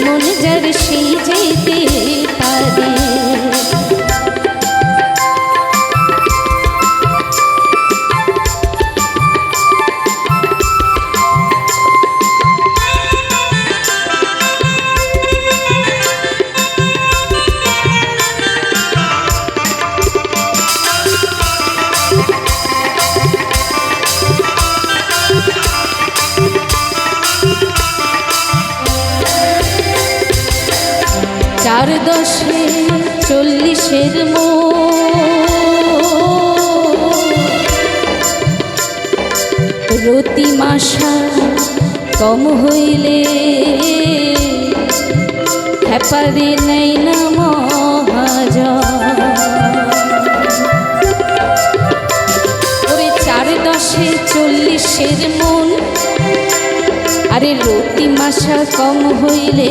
মন যার সেই যেতে চার দশে চল্লিশের মো রতি মাসা কম হইলে হ্যাপারে নেই না মহাজ ওরে চার দশে চল্লিশের মন। আরে রতি মাসা কম হইলে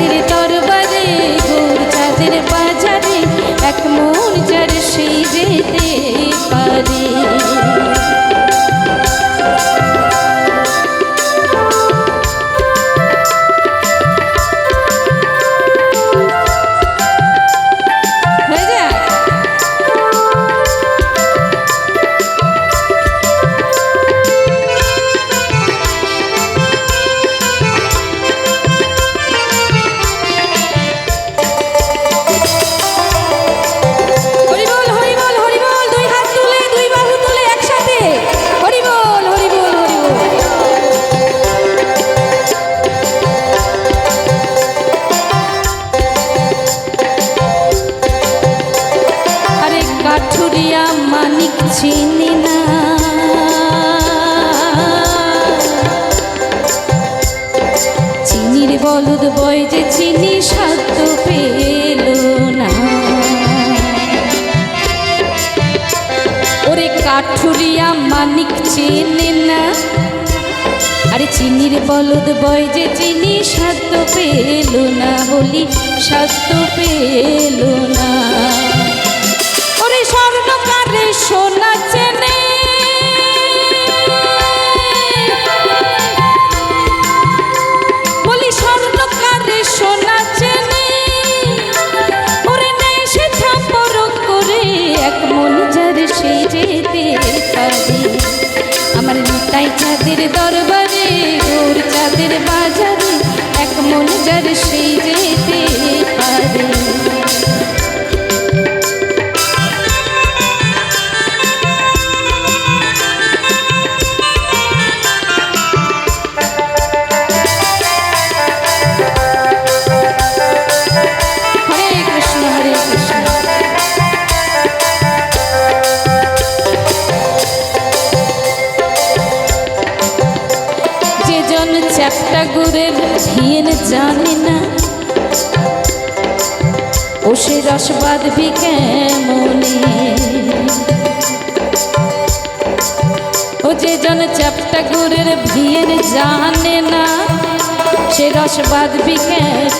চাঁদের তরবারে গোর চাঁদের বাজারে এক মন যে চিনি সত্য পেল না। ওরে কাঠুরিয়া মানিক চেনে না। আরে চিনির বলদ বয় যে চিনি সত্য পেল না বলি সত্য পেল না। মন যেতে পারে আমার নিতাই চাঁদের দরবারে গোর চাঁদের বাজারে এক মন যার সে চ্যাপটা গুড়ের ভিয়েন জানে না। ও সে রসবাদ বি কেমনে? ও যে জন চ্যাপটা গুড়ের ভিয়েন জানে না। সে রসবাদ বি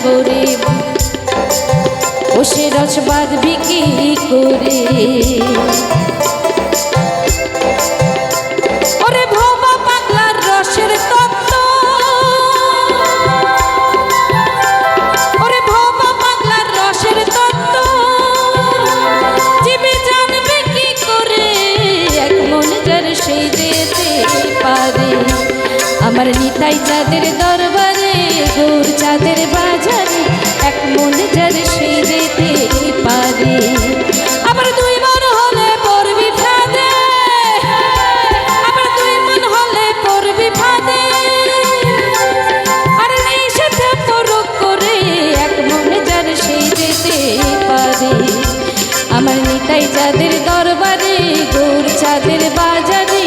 করে? ও সে রসবাদ বি কি করে? চাঁদের দরবারে গৌর চাঁদের বাজারে, এক মন যার শিরে পারে। আবার দুই মন হলে পড়বি ফাঁদে আবার করে, এক মন যার শিরে পারে। আমার নিতাই চাঁদের দরবারে গৌর চাঁদের বাজারে,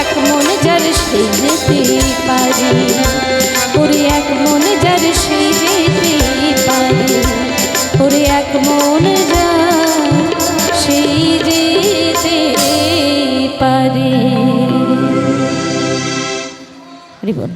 এক মন যার শিরে পারে। মন যার সেই যেতে পারে। হরি বল